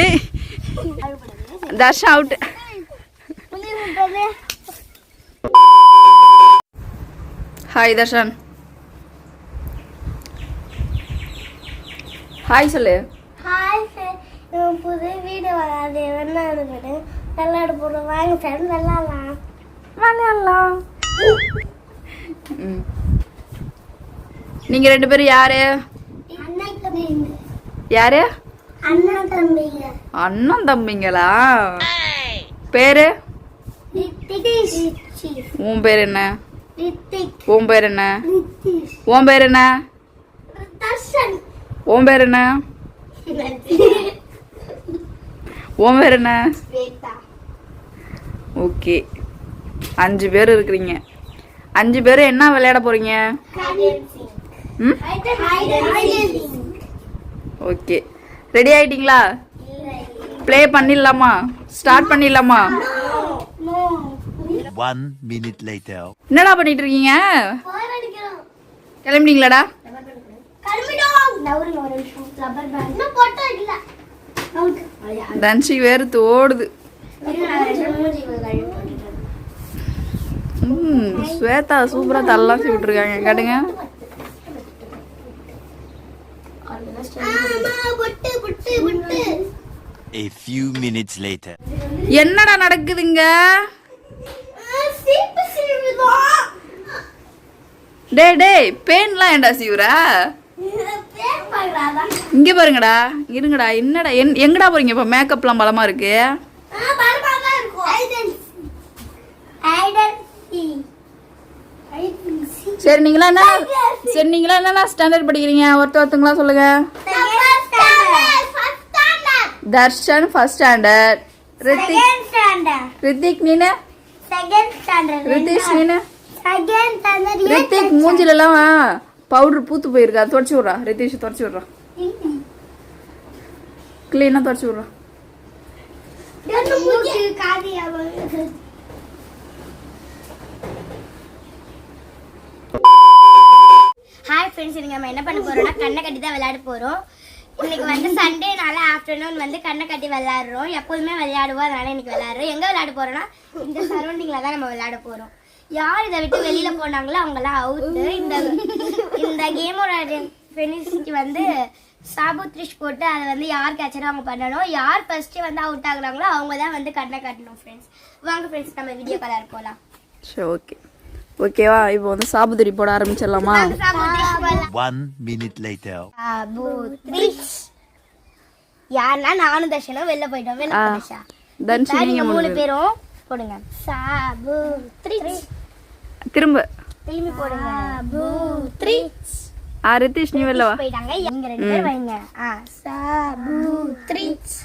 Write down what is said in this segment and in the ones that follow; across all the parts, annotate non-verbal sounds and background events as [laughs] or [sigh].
ஏய். Out hi Darshan hi சொல்லு. Hi புது வீடு வராது. என்ன இருக்குது விளையாட போகிறோம் வாங்க சார் விளையாடலாம் விளையாடலாம் ம். நீங்க ரெண்டு பேரும் யாரு? யாரு? அண்ணன் தம்பிங்க. அண்ணன் தம்பிங்களா? பேரு? உன் பேர் என்ன? உன் பேர் என்ன? உன் பேர் என்ன? உன் பேர் என்ன? உன் பேர் என்ன? ஓகே. அஞ்சு பேர் இருக்கிறீங்க. அஞ்சு பேர் என்ன விளையாட போறீங்க? ஓகே. ரெடி ஆயிட்டீங்களா? ப்ளே பண்ணிடலாமா? ஸ்டார்ட் பண்ணிடலாமா. என்னடா பண்ணிட்டு இருக்கீங்க கிளம்பிட்டீங்களாடா? தன்ஷி வேர்த்து ஓடுது ம் ஸ்வேதா சூப்பரா தள்ளலாம் விட்டுருக்காங்க காட்டுங்க. A few minutes later. என்னடா நடக்குதுங்க? டேய் டேய் பேன்லாம் ஏன்டா சீவுரா இங்க பாருங்கடா இருங்கடா என்னடா என் எங்கடா போறீங்க இப்ப? மேக்கப்லாம் பலமா இருக்கு. சரி நீங்களா என்ன? சரி நீங்களா என்னென்ன ஸ்டாண்டர்ட் படிக்கிறீங்க? ஒருத்த ஒருத்தங்களா சொல்லுங்க. தர்ஷன் ஃபர்ஸ்ட் ஸ்டாண்டர்ட் ரித்திக் ரித்திக் நீனு? ரித்திஷ் நீனு? ரித்திக் மூஞ்சில எல்லாம் பவுடர் பூத்து போயிருக்கா. தொடச்சி விட்றா. ரித்திஷ் தொடச்சி விட்றா. கிளீனா தொடச்சி விட்றா. ஹாய் ஃப்ரெண்ட்ஸ் நீங்கள் நம்ம என்ன பண்ண போகிறோம்னா கண்ணை கட்டி தான் விளையாட போகிறோம் இன்னைக்கு வந்து சண்டேனால ஆஃப்டர்நூன் வந்து கண்ணை கட்டி விளையாடுறோம். எப்போதுமே விளையாடுவோம் அதனால இன்னைக்கு விளையாடுறோம். எங்கே விளையாட போகிறோம்னா இந்த சரௌண்டிங்கில் தான் நம்ம விளையாட போகிறோம் யார் இதை விட்டு வெளியில் போனாங்களோ அவங்களாம் அவுட்டு இந்த இந்த கேமோட ஃபெனிசிட்டி வந்து சாபு த்ரிஷ் போட்டு அதை வந்து யார் கேட்சரோ அவங்க பண்ணணும். யார் ஃபர்ஸ்ட்டு வந்து அவுட் ஆகுறாங்களோ அவங்க தான் வந்து கண்ணை கட்டணும் ஃப்ரெண்ட்ஸ் வாங்க ஃப்ரெண்ட்ஸ் நம்ம வீடியோ கலர் போகலாம் சரி ஓகே ஓகேவா இப்போ வந்து சாபுதிரி போட ஆரம்பிச்சிடலாமா? Later. சாபு த்ரிஷ் யாருன்னா நானும் தர்ஷனும் வெளில போயிட்டோம். தன்ஷி நீங்க மூணு மூணு பேர். பேரும் போடுங்க. சாபு த்ரிஷ் திரும்ப. திரும்பி போடுங்க. சாபு த்ரிஷ் ஆ ரித்திஷ் நீ வெளில வா. போயிட்டாங்க. இங்க ரெண்டு பேர் வைங்க. ஆ. சாபு த்ரிஷ்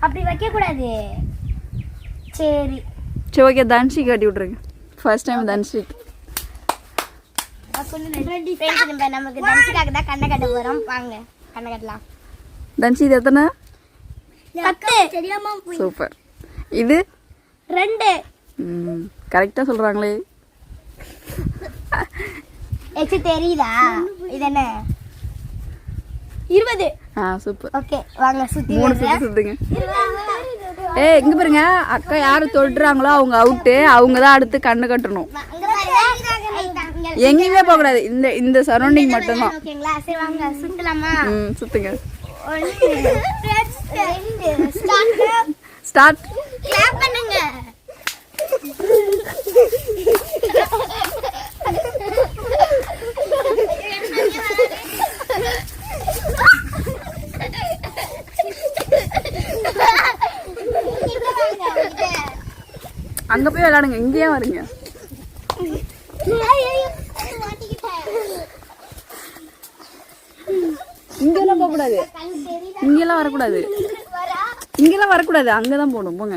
அப்படி வைக்க கூடாது சரி. சரி ஓகே தன்ஷி கட்டி விட்ருங்க ஃபர்ஸ்ட் டைம் தன்ஷி ஃப்ரெண்ட்ஸ் நம்ம நமக்கு தனுஷுக்காக தான் கண்ணை கட்ட போறோம். வாங்க கண்ணை கட்டலாம். தன்ஷி இது எத்தனை? சூப்பர். இது? ரெண்டு. ம் கரெக்டாக சொல்கிறாங்களே எச்சு தெரியுதா? இது என்ன? இருபது. ஆ சூப்பர். ஓகே வாங்க சுத்தி மூணு. சுற்றி சுற்றுங்க ஏ இங்கே பாருங்க. அக்கா யார் தொடுறாங்களோ அவங்க அவுட்டு அவங்க தான் அடுத்து கண்ணு கட்டணும். எங்கேயுமே போகக்கூடாது. இந்த இந்த சரௌண்டிங் மட்டும்தான். ம் சுத்துங்க. ஸ்டார்ட் கிளாப் பண்ணுங்க அங்கே போய் விளையாடுங்க இங்கேயே வருங்க. இங்கெல்லாம் போகக்கூடாது. இங்கெல்லாம் வரக்கூடாது. இங்கெல்லாம் வரக்கூடாது அங்கே தான் போகணும் போங்க.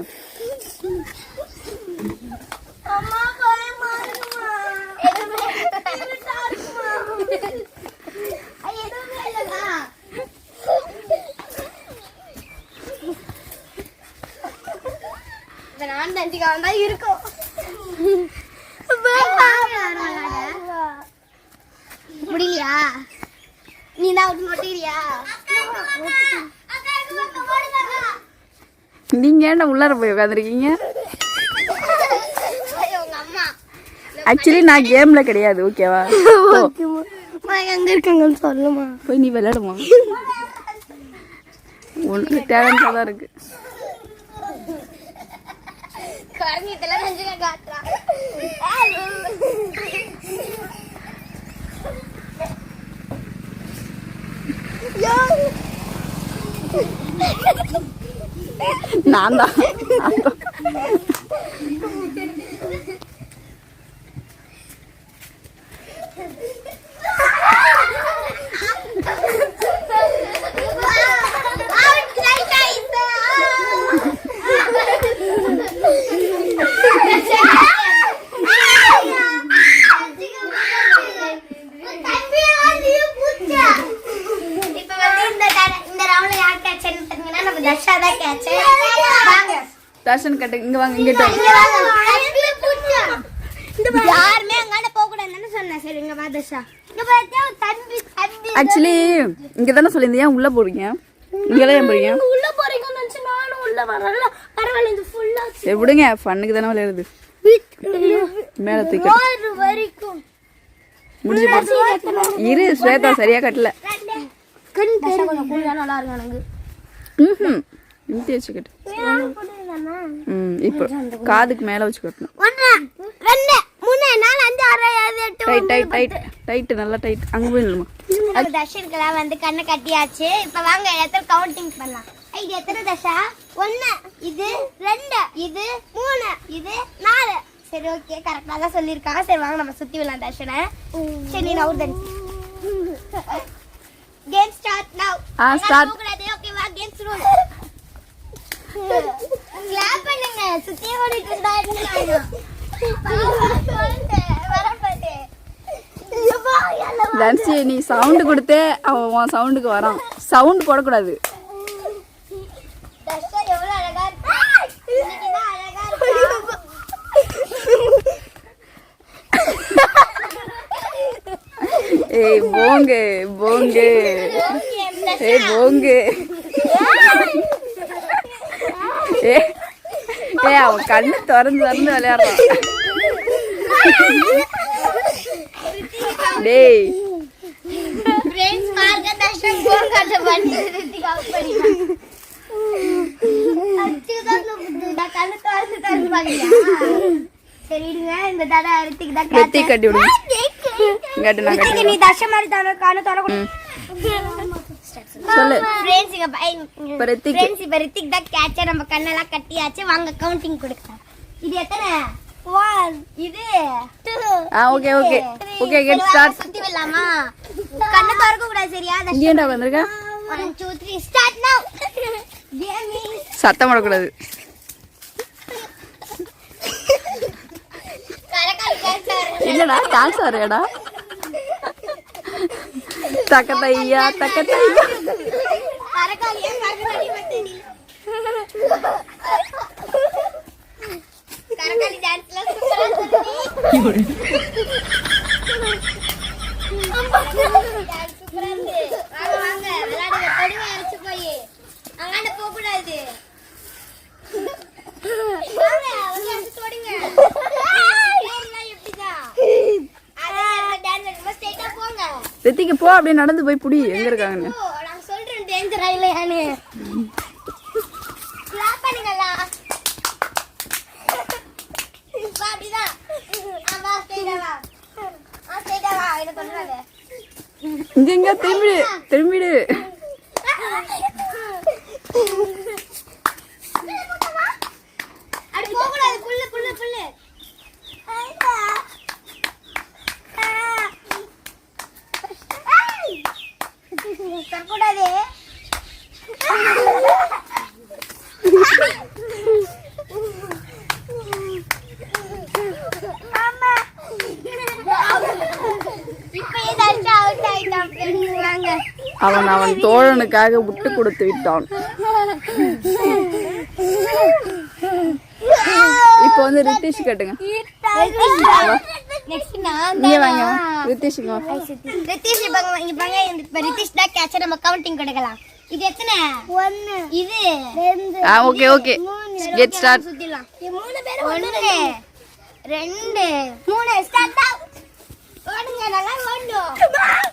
தஞ்சிக்காக தான் இருக்கும். முடியலையா? நீ தான் மாட்டேறியா நீங்க ஏன்டா உள்ளார போய் உட்காந்துருக்கீங்க ஆக்சுவலி நான் கேம்ல கிடையாது ஓகேவா எங்க இருக்காங்கன்னு சொல்லுமா. போய் நீ விளையாடுமா. உனக்கு டேலண்டா தான் இருக்கு. நான் தான் இப்ப வந்து இந்த தட- இந்த ரவுண்ட்ல யார் கேட்சன்னு பார்த்தீங்கன்னா நம்ம தர்ஷா தான் கேட்ச் வாங்க தர்ஷன் கட்டு இங்க வாங்க. இங்க யாருமே அங்காண்ட போக கூடாதுன்னு சொன்னேன். சரி இங்க வா தர்ஷா. இங்க பாத்தியா தம்பி தம்பி ஆக்சுவலி இங்க தானே சொல்லியிருந்தீங்க. ஏன் உள்ள போறீங்க? இங்கெல்லாம் ஏன் போறீங்க? உள்ள போறீங்கன்னு நினைச்சு நானும் உள்ள வரல. பரவாயில்ல இது ஃபுல்லா சரி விடுங்க. ஃபன்னுக்கு தானே விளையாடுது. மேல தூக்கி வரைக்கும். முடிஞ்சு போச்சு. இரு ஸ்வேதா சரியா கட்டல. நல்லா இருக்கு எனக்கு. ம் இம்தி வச்சுக்கிட்டு. ம் இப்போ காதுக்கு மேல வச்சு கட்டணும். ஒன்று டைட் டைட் நல்லா டைட் அங்க போய் நில்லுமா? நம்ம தர்ஷனுக்கெல்லாம் வந்து கண்ணை கட்டியாச்சு. இப்ப வாங்க எத்தனை கவுண்டிங் பண்ணலாம். இது எத்தனை தர்ஷா? ஒண்ணு இது ரெண்டு இது மூணு இது நாலு. சரி ஓகே கரெக்டா தான் சொல்லியிருக்காங்க. சரி வாங்க நம்ம சுத்தி விடலாம் தர்ஷனை. சரி நீ நவுர் தனி game start now ah, games rule clap பண்ணுங்க. சுத்தி ஓடிட்டு தன்சி நீ சவுண்டு கொடுத்தே அவன் உன் சவுண்டுக்கு வரான். சவுண்ட் போடக்கூடாது. ஏய் போங்கு போங்கு. ஏய் போங்கு. ஏ ஏய் அவன் கண்ணு திறந்து திறந்து விளையாடுறான் டேய் ஃப்ரெண்ட்ஸ் மார்க்க தர்ஷா போன் காட்ட பண்ணி ரித்திக் அவுட் பண்ணிட்டான் அச்சுதான் நான் கண்ணு திறந்து திறந்து பாக்கலையா சரி இருங்க இந்த தடவை ரித்திக் தான் ரித்திக் கட்டி விடுங்க. இங்காட்டு நான் கட்டி ரித்திக் நீ தர்ஷா மாதிரி தான கண்ணு திறக்கணும் சொல்லு. ஃப்ரெண்ட்ஸ் இங்க பை. ஃப்ரெண்ட்ஸ் இப்ப ரித்திக் தான் கேட்ச நம்ம கண்ணெல்லாம் கட்டியாச்சு. வாங்க கவுண்டிங் கொடுக்கலாம். இது எத்தனை? ஒன் இது two ah okay okay okay get start சுத்தி விடலாமா கண்ணை திறக்க கூடாது சரியா இங்கே வந்திருக்க? One two three start now கேமி சத்தம் கரகால் கேட்சர் இல்லடா டான்ஸ் ஆடுறியாடா தக்கத்தையா தக்கத்தையா? கரகால் ஏன் கரகாலி பத்தடி கரகாலி டான்ஸ்ல சூப்பரா இருக்கு டான்ஸ் சூப்பரா இருக்கு வாங்க வாங்க விளையாடுங்க தொடுங்க அரைச்சு போய் அங்காண்ட போக கூடாது வாங்க வந்து தொடுங்க பேர்லாம் எப்படிதான் அதே டான்ஸ் எடுக்கும்போது ஸ்ட்ரைட்டா போங்க ரித்திக்கு போ அப்படியே நடந்து போய் புடி. எங்க இருக்காங்கன்னு நான் சொல்றேன் டேஞ்சரா கிளாப் பண்ணுங்களா அப்படிதான். ஆமா வா ஆ என்ன பண்றாங்க இங்க இங்க திரும்பிடு திரும்பிடு அப்படி போக கூடாது புல்லு புல்லு புல்லு தரக்கூடாது இப்ப ஏதாச்சும் அவுட் ஆயிட்டான் friends. வாங்க அவன் அவன் தோழனுக்காக விட்டு கொடுத்து விட்டான். இப்போ வந்து ரித்திஷ் கட்டுங்க. நெக்ஸ்ட் நான் இங்க வாங்க. ரித்திஷ் இப்ப இங்க பாங்க இப்ப ரித்திஷ் தான் கேட்ச நம்ம கவுண்டிங் கொடுக்கலாம். இது எத்தனை? ஒன்னு. இது? ரெண்டு. Ah okay okay. Get start சுத்திடலாம். மூணு பேர் ரெண்டு. மூணு. ஸ்டார்ட் ஓடுங்க நல்லா ஓடும்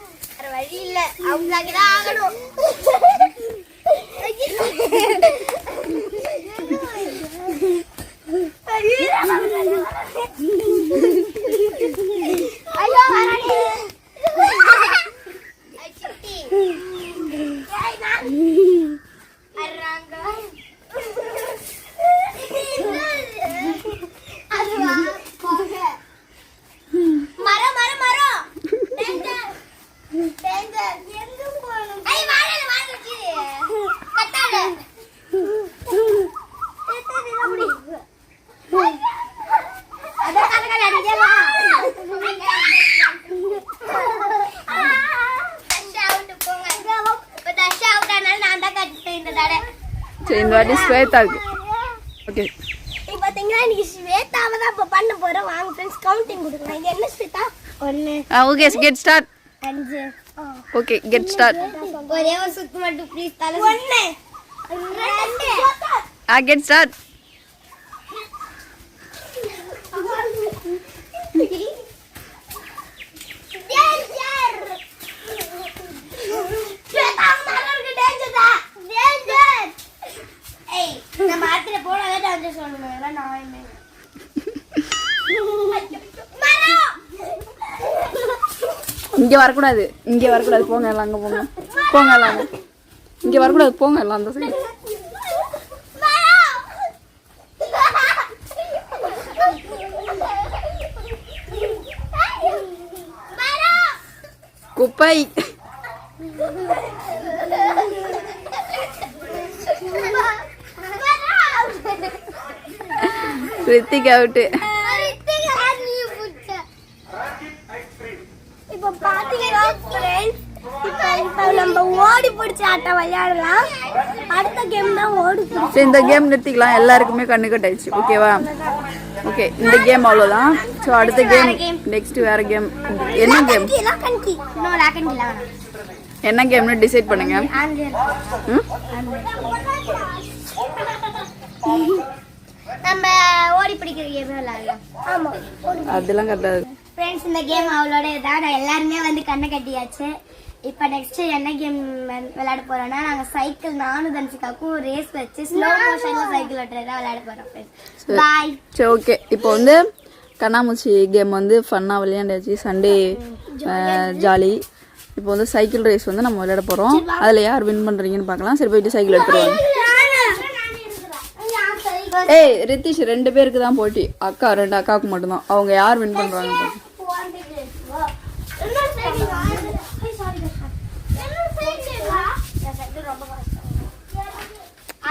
வழி கணக்கு- அண்ணன் இல்ல மாட்டாங்களா நீங்க கண்டுபிடிக்கணும் பாருங்க, தந்துகளே வர ஐயோ, ஐயோ, தந்துகளே வர ஐயோ. தர்ஷாவா? correct ஆ இருக்கா? ரெண்டு நில்லு, நில்லுன்னு சொல்றேன். எல்லாம் ஓடுறாங்களா? போங்க. வேற வழி இல்ல. அவங்களாக்கிதான் ஆகணும். ஐயோ, வராதே. ஐ, சித்தி. ஏய், நான். அர்றாங்க. அதுவா? போக. மரம் மரம் மரம் Danger. Danger. எங்க போகணும்? ஐ, வாழையில வாழை வச்சு. கத்தாழ. கத்தாழ அப்படி. அதான் கதை கதை அடிக்கே வா. தர்ஷா out போங்க. இப்ப தர்ஷா out ஆனால நான் தான் கட்டிட்டேன் இந்த தடவை. சரி இந்த வாட்டி ஓகே இப்போ இன்னைக்கு ஸ்வேதாவை தான் இப்போ பண்ண போறோம். வாங்க ஃப்ரெண்ட்ஸ் கவுண்டிங் கொடுக்கலாம். இது என்ன ஸ்வேதா? ஒன்று ஓகே கெட் ஸ்டார்ட் அஞ்சு. ஓகே கெட் ஸ்டார்ட் ஒரே ஒரு சுத்து மட்டும் ப்ளீஸ் தலை ஒன்று ரெண்டு. Ah get start Danger! Shweta, அவங்க அண்ணனுக்கு danger தான். Danger! ஏய், நம்ம ஆத்துல போனாதான் நான் இங்கே வரக்கூடாது. இங்கே வரக்கூடாது. போங்க எல்லாம் அங்கே போங்க. போங்க எல்லாம் இங்கே வரக்கூடாது. போங்க எல்லாம் அந்த சைடு. குப்பை. ரித்திக் அவுட்டு இப்போ பாத்தீங்கன்னா friends, இப்போ இப்போ நம்ம ஓடி பிடிச்ச ஆட்டம் விளையாடலாம். அடுத்த கேம் தான் ஓடி பிடிச்சி சரி இந்த கேம் நிறுத்திக்கலாம். எல்லாருக்குமே கண்ணு கட்டாயிடுச்சு. ஓகேவா ஓகே இந்த கேம் அவ்வளோதான் ஸோ அடுத்த கேம் நெக்ஸ்ட் வேற கேம் என்ன கேம் என்ன கேம்னு டிசைட் பண்ணுங்க. ம்? [laughs] [laughs] நம்ம ஓடி பிடிக்கிற கேம் விளையாடலாம் ஆமா அதெல்லாம் கரெக்டாக ஃப்ரெண்ட்ஸ் இந்த கேம் அவளோட இதான். நான் எல்லாருமே வந்து கண்ணை கட்டியாச்சு. இப்போ நெக்ஸ்ட் என்ன கேம் விளையாட போறோம்னா நாங்க சைக்கிள் நானும் தனுஷிகாக்கும் ரேஸ் வச்சு ஸ்லோ மோஷன்ல சைக்கிள் ஓட்டுறதா விளையாட போறோம் பாய் சரி. ஓகே இப்போ வந்து கண்ணாமூச்சி கேம் வந்து ஃபன்னாக விளையாண்டாச்சு. சண்டே ஜாலி இப்போ வந்து சைக்கிள் ரேஸ் வந்து நம்ம விளையாட போகிறோம் அதில் யார் வின் பண்ணுறீங்கன்னு பார்க்கலாம். சரி போயிட்டு சைக்கிள் எடுத்துருவாங்க ஏய் ரித்திஷ் ரெண்டு பேருக்கு தான் போட்டி. அக்கா ரெண்டு அக்காவுக்கு மட்டும்தான். அவங்க யார் வின் பண்றாங்க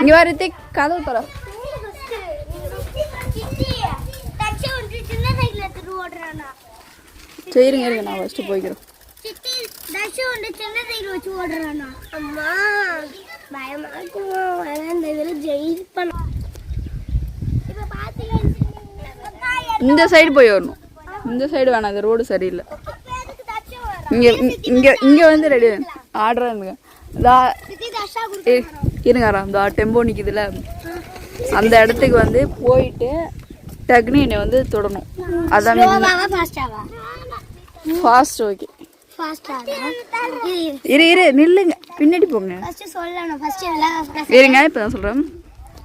இங்கே வா ரித்திக். கதவு தர சரிங்க இருங்க நான் ஃபஸ்ட்டு போய்க்கிறேன். அம்மா பயமா இருக்கும்? இந்த இதில் ஜெயில் பண்ண இப்போ பார்த்தீங்கன்னா இந்த சைடு போய் வரணும். இந்த சைடு வேணாம் இந்த ரோடு சரியில்லை. இங்கே இங்கே இங்கே வந்து ரெடி ஆர்டராக இருந்துங்க இதா சித்தி தர்ஷா இ- இருங்க வரேன். இந்த டெம்போ நிற்கிதுல அந்த இடத்துக்கு வந்து போயிட்டு டக்குனு என்னை வந்து தொடணும். அதான் ஃபாஸ்ட் ஓகே இரு இரு. நில்லுங்க. பின்னாடி போங்க. இருங்க இப்போ தான் சொல்கிறேன்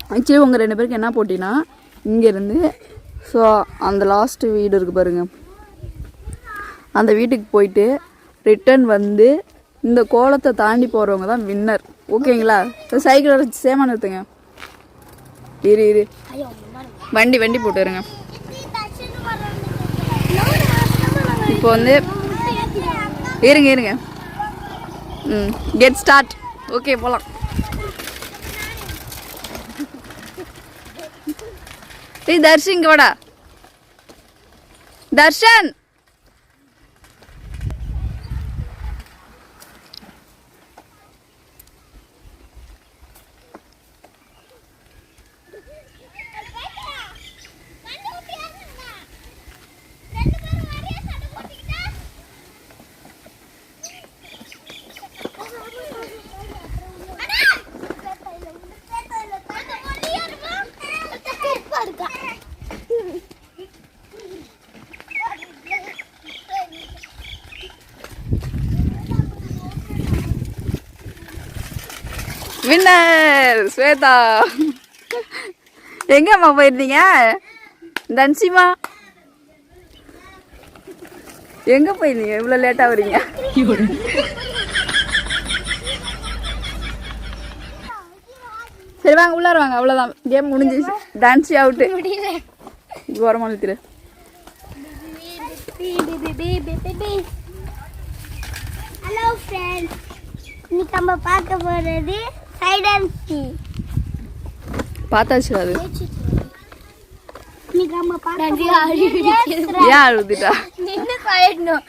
ஆக்சுவலி உங்கள் ரெண்டு பேருக்கு என்ன போட்டினா இங்கேருந்து ஸோ அந்த லாஸ்ட்டு வீடு இருக்குது பாருங்கள் அந்த வீட்டுக்கு போயிட்டு ரிட்டர்ன் வந்து இந்த கோலத்தை தாண்டி போகிறவங்க தான் வின்னர் ஓகேங்களா இப்போ சைக்கிளை வச்சு சேமா நிறுத்துங்க. இரு இரு. வண்டி வண்டி போட்டுருங்க இப்போ வந்து இருங்க இருங்க. ம் கெட் ஸ்டார்ட் ஓகே போகலாம் ஏய் தர்ஷன் இங்க வின்னர் ஸ்வேதா. எங்கம்மா போயிருந்தீங்க? தன்சிமா எங்க போயிருந்தீங்க? இவ்வளோ லேட்டாக வரீங்க சரி வாங்க உள்ளார வாங்க. அவ்வளோதான் கேம் முடிஞ்சிச்சு. டான்ஸி அவுட்டு ஓரமாக நிறுத்திடு ஹலோ ஃப்ரெண்ட்ஸ் இன்னைக்கு நம்ம பார்க்க போகிறது சைட் அண்ட் சி பார்த்தாச்சு அது. ஏன் அழுதுட்டா நின்று கழட்டணும்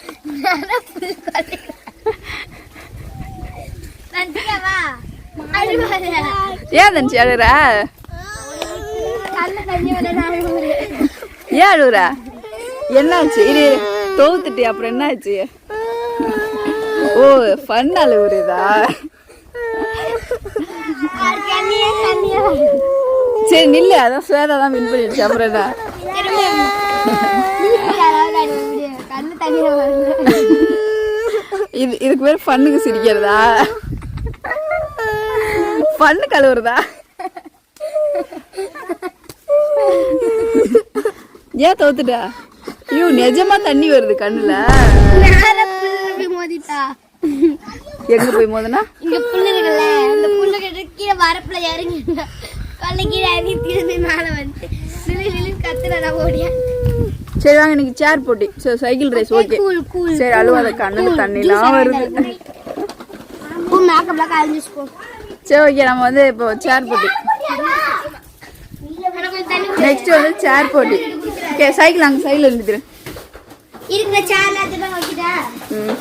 ஏன் தன்சி அழுற? ஏன் அழுகுற என்னாச்சு? இரு தோத்துட்டி அப்புறம் என்னாச்சு? ஓ ஃபன் தண்ணியே சரி நில்லு. அதான் சுவேதா தான் வின் பண்ணிடுச்சு அப்புறம் தான் இது இதுக்கு பேர் ஃபண்ணுக்கு சிரிக்கிறதா? ஃபண்ணு கழுவுறதா? ஏன் தோத்துட்டா ஐயோ நிஜமா தண்ணி வருது கண்ணுல. மோதிட்டா? எங்க போய் மோதுனா? இங்க புல்லு இருக்குல்ல அந்த புல்லு கிட்ட கீழே வரப்புல இறங்கி கல்ல கீழே இறங்கி திரும்பி மேல வந்து நிலு நிலு கத்துறா ஓடியா. சரி வாங்க இன்னைக்கு சேர் போட்டி சரி சைக்கிள் ரேஸ் ஓகே சரி அழுவாத கண்ணுல தண்ணிலாம் வருது. சரி ஓகே நம்ம வந்து இப்போ சேர் போட்டி. நெக்ஸ்ட் வந்து சேர் போட்டி. ஓகே சைக்கிள் அங்கே வைக்கிட்டா? ம்.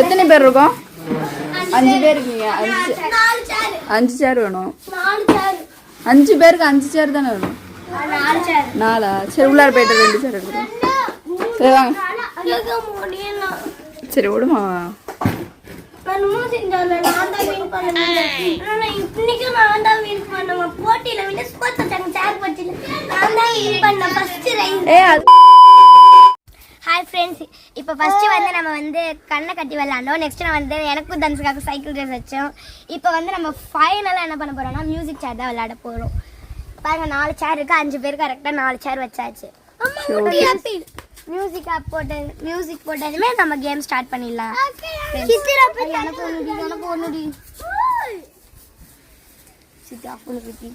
எத்தனை பேர் இருக்கோம்? அஞ்சு பேர் இருக்கீங்க அஞ்சு அஞ்சு சேர் வேணும். அஞ்சு பேருக்கு அஞ்சு சேர் தானே வேணும்? நாலு? சேர் உள்ளார போயிட்டு ரெண்டு சேர் எடுக்கிறேன் சரி வாங்க. சரி விடுமா. போட்டியில வின் ஸ்போர்ட்ஸ் வச்சாங்க சேர் போட்டியில நான் தான் வின் பண்ணேன். First rice. ஏ அது ஹாய் ஃப்ரெண்ட்ஸ் இப்போ ஃபர்ஸ்ட் வந்து நம்ம வந்து கண்ணை கட்டி விளாண்டோம் நெக்ஸ்ட் நான் வந்து எனக்கும் தனுஷுக்காக சைக்கிள் ரேஸ் வச்சோம். இப்போ வந்து நம்ம ஃபைனலாக என்ன பண்ண போறோம்னா மியூசிக் சேர் தான் விளையாட போகிறோம் பாருங்க நாலு சேர் இருக்கு. அஞ்சு பேர் கரெக்டாக நாலு சேர் வச்சாச்சு. மியூசிக் போட்டு மியூசிக் போட்டதுமே நம்ம கேம் ஸ்டார்ட் பண்ணிடலாம். எனக்கு ஒண்ணுடி எனக்கு ஒண்ணுடி. சித்தி ஆஃப் சித்தி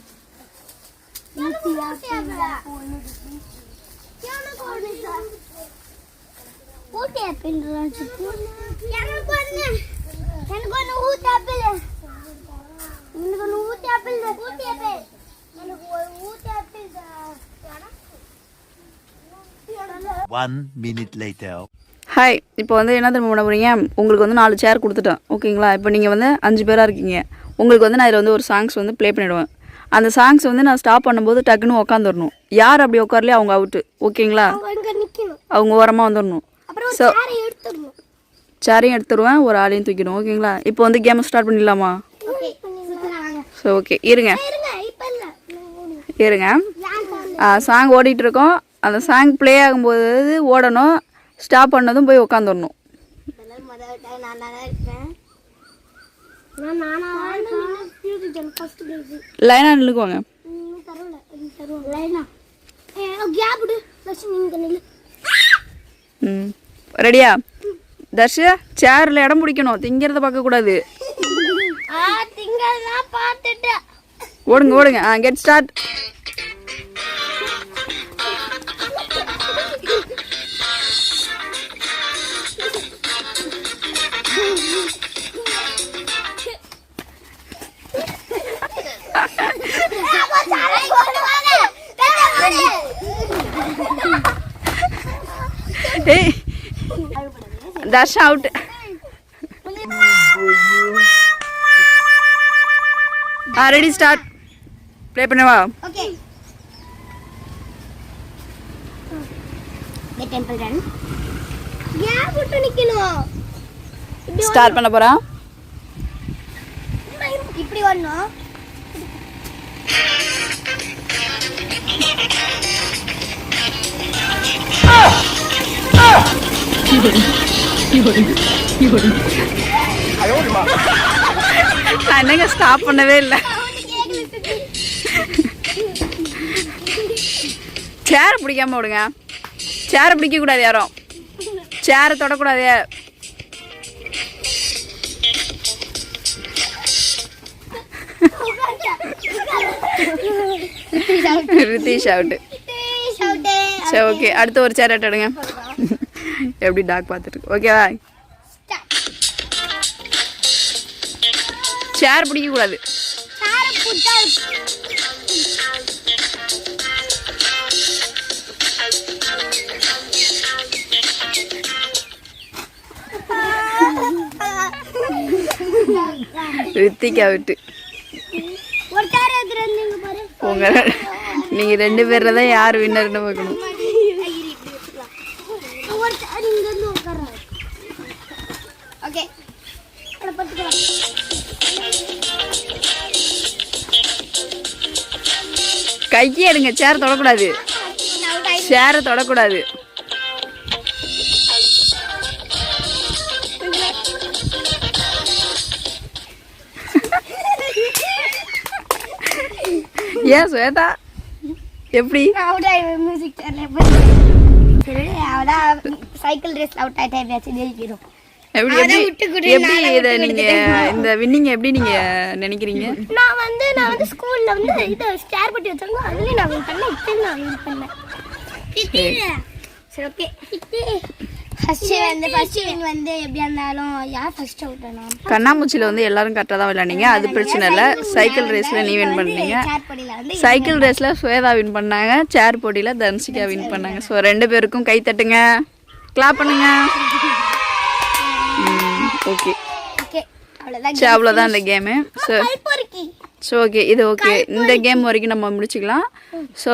சித்தி ஆஃப் ஊட்டி ஆப்பிள் எனக்கு ஒண்ணு ஊட்டி ஆப்பிள் எனக்கு ஒண்ணு ஊட்டி ஆப்பிள் ஊட்டி ஆப்பிள் எனக்கு ஒரு Ooty apple One minute later. Hi இப்போ வந்து என்ன தெரியுமா பண்ண போறீங்க? உங்களுக்கு வந்து நாலு சேர் கொடுத்துட்டேன். ஓகேங்களா? இப்போ நீங்கள் வந்து அஞ்சு பேராக இருக்கீங்க. உங்களுக்கு வந்து நான் இதில் வந்து ஒரு சாங்ஸ் வந்து ப்ளே பண்ணிவிடுவேன் அந்த சாங்ஸ் வந்து நான் ஸ்டாப் பண்ணும்போது டக்குன்னு உட்காந்துடணும் யார் அப்படி உட்காரலையோ அவங்க அவுட்டு ஓகேங்களா? அவங்க ஓரமாக வந்துடணும் ஸோ சேரையும் எடுத்துருவேன் ஒரு ஆளையும் தூக்கிடும் ஓகேங்களா? இப்போ வந்து கேமை ஸ்டார்ட் பண்ணிடலாமா? ஸோ ஓகே இருங்க. இருங்க சாங் ஓடிட்டு இருக்கோம் அந்த சாங் ப்ளே ஆகும்போது ஓடணும் ஸ்டாப் பண்ணதும் போய் உட்காந்துடணும் நில்லுக்குவாங்க லைனா ஏ கேப் விடு. லட்சுமி நீங்க நில்லு. ம். ரெடியா? தர்ஷா சேரில் இடம் பிடிக்கணும். திங்கிறத பார்க்கக்கூடாது. ஓடுங்க ஓடுங்க. ஆ கெட் ஸ்டார்ட் ஏய் Darshan out ah ready start play பண்ணவா ஓகே இந்த டெம்பிள் ரன் ஏன் போட்டு நிக்கணும் ஸ்டார்ட் பண்ண வரணும். இப்படி வரணும். நான் என்னங்க ஸ்டாப் பண்ணவே இல்லை. சேரை பிடிக்காம விடுங்க. சேரை பிடிக்க கூடாது யாரும். சேரை தொடக்கூடாது. ரித்தீஷ் அவுட்டு சரி ஓகே அடுத்து ஒரு சேர் எடுங்க. எப்படி டாக் பார்த்துட்டு ஓகேவா சேர் பிடிக்க கூடாது ரித்திகா விட்டு. உங்க நீங்க ரெண்டு பேர்ல தான் யார் வின்னர்னு பார்க்கணும். கையே எடுங்க சேர் தொடக்கூடாது. சேரை தொடக்கூடாது. ஏன் ஸ்வேதா? எப்படி? அவுட் மியூசிக் சைக்கிள் ரேஸ்ல அவுட் ஆகிட்டே ஜெயிக்கிறோம் எப்படி எப்படி எப்படி இதை நீங்க. இந்த வின்னிங் எப்படி நீங்க நினைக்கிறீங்க? நான் வந்து நான் வந்து ஸ்கூல்ல வந்து இது ஸ்டார் பட்டி வச்சாங்க. அதுலயும் நான் win பண்ணேன் இப்போ நான் வின் பண்ணேன். சரி. ஓகே ஃபர்ஸ்ட் வந்து ஃபர்ஸ்ட் வின் வந்து எப்படியா இருந்தாலும் யார் ஃபர்ஸ்ட் அவுட் ஆனோம் கண்ணாமூச்சியில் வந்து எல்லாரும் கரெக்டாக தான் விளையாண்டீங்க அது பிரச்சனை இல்லை. சைக்கிள் ரேஸில் நீ வின் பண்ணீங்க. சைக்கிள் ரேஸில் ஸ்வேதா வின் பண்ணாங்க. சேர் போட்டியில் தர்ஷிகா வின் பண்ணாங்க. ஸோ ரெண்டு பேருக்கும் கை தட்டுங்க. கிளாப் பண்ணுங்க. ஓகே சரி அவ்வளோதான் இந்த கேமு ஸோ ஸோ ஓகே இது ஓகே இந்த கேம் வரைக்கும் நம்ம முடிச்சுக்கலாம். ஸோ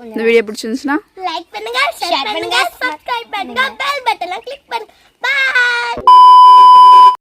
இந்த வீடியோ பிடிச்சிருந்துச்சுன்னா லைக் பண்ணுங்க ஷேர் பண்ணுங்க சப்ஸ்கிரைப் பண்ணுங்க பெல் பட்டனை கிளிக் பண்ணுங்க. பை